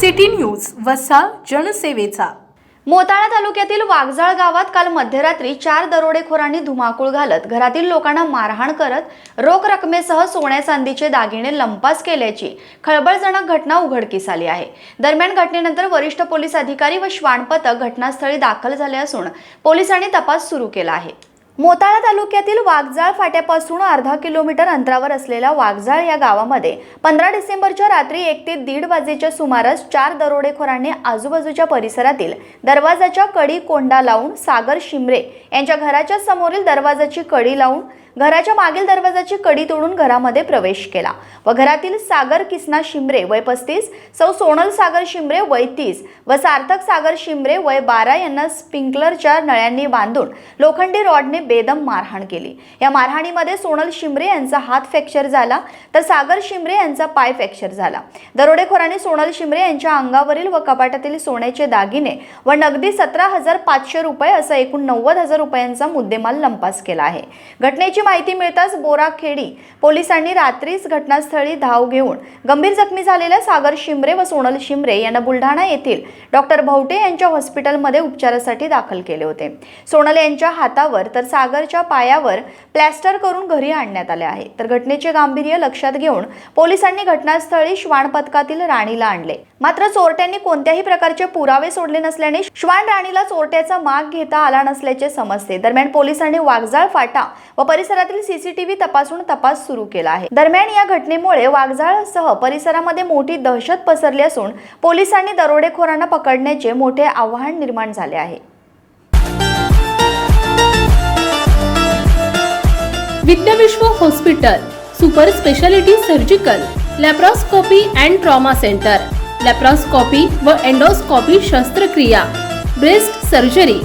City news वसा जनसेवेचा. मोताळा तालुक्यातील वाघजाळ गावात काल मध्यरात्री चार दरोडेखोरांनी धुमाकूळ घालत घरातील लोकांना मारहाण करत रोख रकमेसह सोन्या चांदीचे दागिने लंपास केल्याची खळबळजनक घटना उघडकीस आली आहे. दरम्यान घटनेनंतर वरिष्ठ पोलीस अधिकारी व श्वान पथक घटनास्थळी दाखल झाले असून पोलिसांनी तपास सुरू केला आहे. मोताळा तालुक्यातील वाघजाळ फाट्यापासून अर्धा किलोमीटर अंतरावर असलेल्या वाघजाळ या गावामध्ये पंधरा डिसेंबरच्या रात्री एक ते दीड वाजेच्या सुमारास चार दरोडेखोरांनी आजूबाजूच्या परिसरातील दरवाजाच्या कडी कोंडा लावून सागर शिमरे यांच्या घराच्या समोरील दरवाजाची कडी लावून घराच्या मागील दरवाजाची कडी तोडून घरामध्ये प्रवेश केला व घरातील सागर किसना शिमरे वय पस्तीस सौ सोनल सागर शिमरे वय तीस व सार्थक सागर शिमरे वय बारा यांना स्प्रिंकलरच्या नळ्यांनी बांधून लोखंडी रॉडने बेदम मारहाण केली. या मारहाणीमध्ये सोनल शिमरे यांचा हात फ्रॅक्चर झाला तर सागर शिमरे यांचा पाय फ्रॅक्चर झाला. दरोडेखोरांनी सोनल शिमरे यांच्या अंगावरील व कपाटातील सोन्याचे दागिने व नगदी सतरा हजार पाचशे रुपये असा एकूण नव्वद हजार रुपयांचा मुद्देमाल लंपास केला आहे. घटनेची माहिती मिळताच बोराखेडी पोलिसांनी रात्रीच घटनास्थळी धाव घेऊन गंभीर जखमी झालेल्या सागर शिमरे व सोनल शिमरे यांना बुलढाणा येथील डॉक्टर भवटे यांच्या हॉस्पिटलमध्ये उपचारासाठी दाखल केले होते. सोनल यांच्या हातावर तर सागरच्या पायावर प्लॅस्टर करून घरी आणण्यात आले आहे. तर घटनेचे गांभीर्य लक्षात घेऊन पोलिसांनी घटनास्थळी श्वान पथकातील राणीला आणले. मात्र चोरट्यांनी कोणत्याही प्रकारचे पुरावे सोडले नसल्याने श्वान राणीला चोरट्याचा माग घेता आला नसल्याचे समजते. दरम्यान पोलिसांनी वाघजाळ फाटा व परिसरातील सीसीटीव्ही तपासून तपास सुरू केला आहे. दरम्यान या घटनेमुळे वाघजाळसह परिसरामध्ये मोठी दहशत पसरली असून पोलिसांनी दरोडेखोरांना पकडण्याचे मोठे आव्हान निर्माण झाले आहे. Vidyavishwa hospital super speciality surgical laparoscopy and trauma centre laparoscopy व एंडोस्कोपी शस्त्रक्रिया ब्रेस्ट सर्जरी